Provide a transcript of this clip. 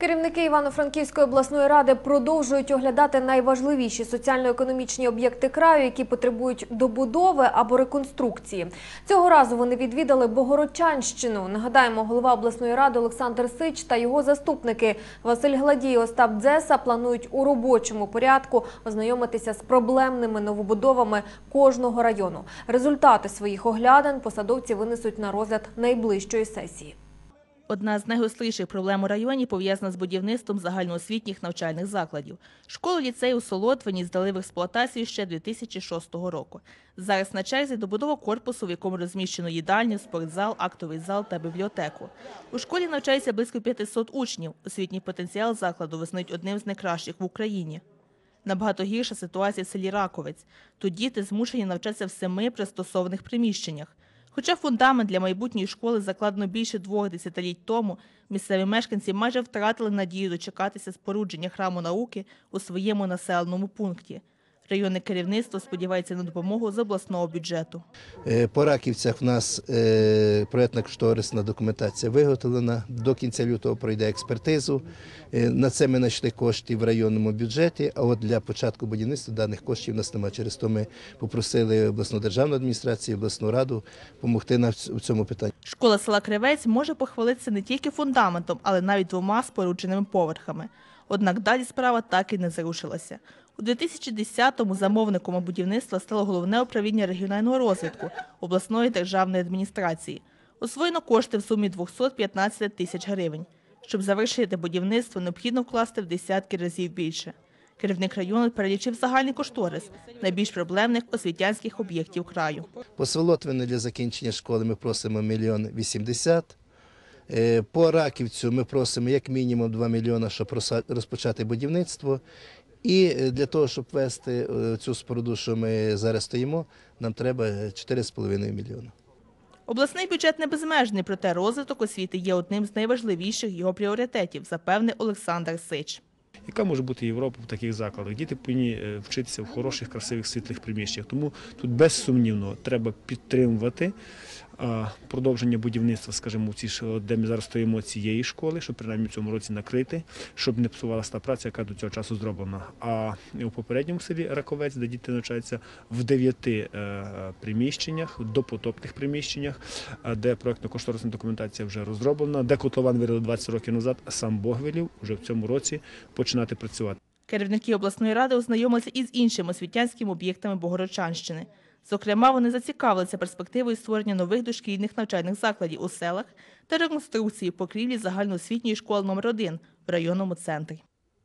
Керівники Івано-Франківської обласної ради продовжують оглядати найважливіші соціально-економічні об'єкти краю, які потребують добудови або реконструкції. Цього разу вони відвідали Богородчанщину. Нагадаємо, голова обласної ради Олександр Сич та його заступники Василь Гладій і Остап Дзеса планують у робочому порядку ознайомитися з проблемними новобудовами кожного району. Результати своїх оглядин посадовці винесуть на розгляд найближчої сесії. Одна з найгостріших проблем у районі пов'язана з будівництвом загальноосвітніх навчальних закладів. Школу ліцею у Солотвині здали в експлуатацію ще 2006 року. Зараз на черзі добудова корпусу, в якому розміщено їдальню, спортзал, актовий зал та бібліотеку. У школі навчається близько 500 учнів. Освітній потенціал закладу визнають одним з найкращих в Україні. Набагато гірша ситуація в селі Раковець. Тут діти змушені навчатися в семи пристосованих приміщеннях. Хоча фундамент для майбутньої школи закладено більше двох десятиліть тому, місцеві мешканці майже втратили надію дочекатися спорудження храму науки у своєму населеному пункті. Районне керівництво сподівається на допомогу з обласного бюджету. Е, По раківцях в нас е, проєктна кошторисна документація виготовлена. До кінця лютого пройде експертизу. Е, На це ми знайшли кошти в районному бюджеті. А от для початку будівництва даних коштів у нас немає. Через то ми попросили обласну державну адміністрацію, обласну раду допомогти нам в цьому питанні. Школа села Кривець може похвалитися не тільки фундаментом, але навіть двома спорудженими поверхами. Однак далі справа так і не зарушилася. У 2010-му замовником будівництва стало головне управління регіонального розвитку обласної державної адміністрації. Освоєно кошти в сумі 215 тисяч гривень. Щоб завершити будівництво, необхідно вкласти в десятки разів більше. Керівник району перелічив загальний кошторис найбільш проблемних освітянських об'єктів краю. По Сволотвини для закінчення школи ми просимо мільйон вісімдесят. Е, По Раківцю ми просимо як мінімум 2 мільйони, щоб розпочати будівництво. І е, для того, щоб ввести е, цю споруду, що ми зараз стоїмо, нам треба 4,5 мільйона. Обласний бюджет не безмежний, проте розвиток освіти є одним з найважливіших його пріоритетів, запевнив Олександр Сич. Яка може бути Європа в таких закладах? Діти повинні вчитися в хороших, красивих, світлих приміщеннях. Тому тут безсумнівно треба підтримувати продовження будівництва, скажімо, цій ш- де ми зараз стоїмо цієї школи, щоб принаймні в цьому році накрити, щоб не псувалася та праця, яка до цього часу зроблена. А у попередньому селі Раковець, де діти навчаються в дев'яти е, приміщеннях, допотопних приміщеннях, де проєктно-кошторисна документація вже розроблена, де котлован вирили 20 років назад, а сам Бог велів вже в цьому році починати працювати. Керівники обласної ради ознайомилися із іншими освітянськими об'єктами Богородчанщини. Зокрема, вони зацікавилися перспективою створення нових дошкільних навчальних закладів у селах та реконструкції покрівлі загальноосвітньої школи номер 1 в районному центрі.